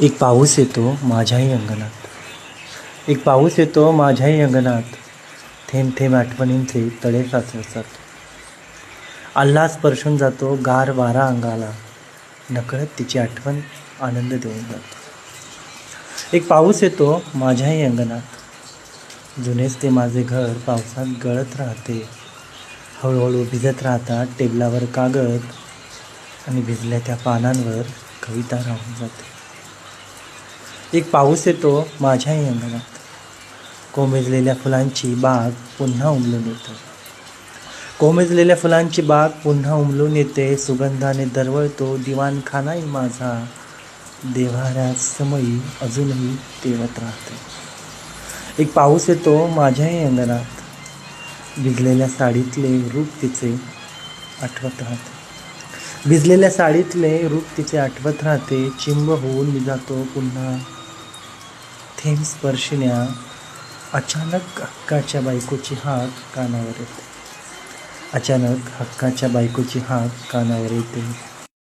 एक पाऊस येतो माझ्याही अंगणात. एक पाऊस येतो माझ्याही अंगणात. थेंब थेंब आठवणींचे तळे साचवतात. आल्हाद स्पर्शून जातो गार वारा अंगाला. नकळत तिची आठवण आनंद देऊन जातो. एक पाऊस येतो माझ्याही अंगणात. जुनेच ते माझे घर पावसात गळत राहते. हळूहळू भिजत राहतात टेबलावर कागद आणि भिजल्या त्या पानांवर कविता राहून जाते. एक पाऊस येतो माझ्याही अंगणात कोमेजलेल्या फुलांची बाग पुन्हा उमलून येते. कोमेजलेल्या फुलांची बाग पुन्हा उमलून येते सुगंधाने दरवळतो दिवाणखानाही माझा. देव्हाऱ्यात समयी अजूनही तेवत राहते. एक पाऊस येतो माझ्याही अंगणात. भिजलेल्या साडीतले रूप तिचे आठवत राहते. भिजलेल्या साडीतले रूप तिचे आठवत राहते. चिंब होऊन मी जातो पुन्हा. थेंब स्पर्शिन्या अचानक हक्काच्या बायकोची हाक कानावर येते. अचानक हक्काच्या बायकोची हाक कानावर येते.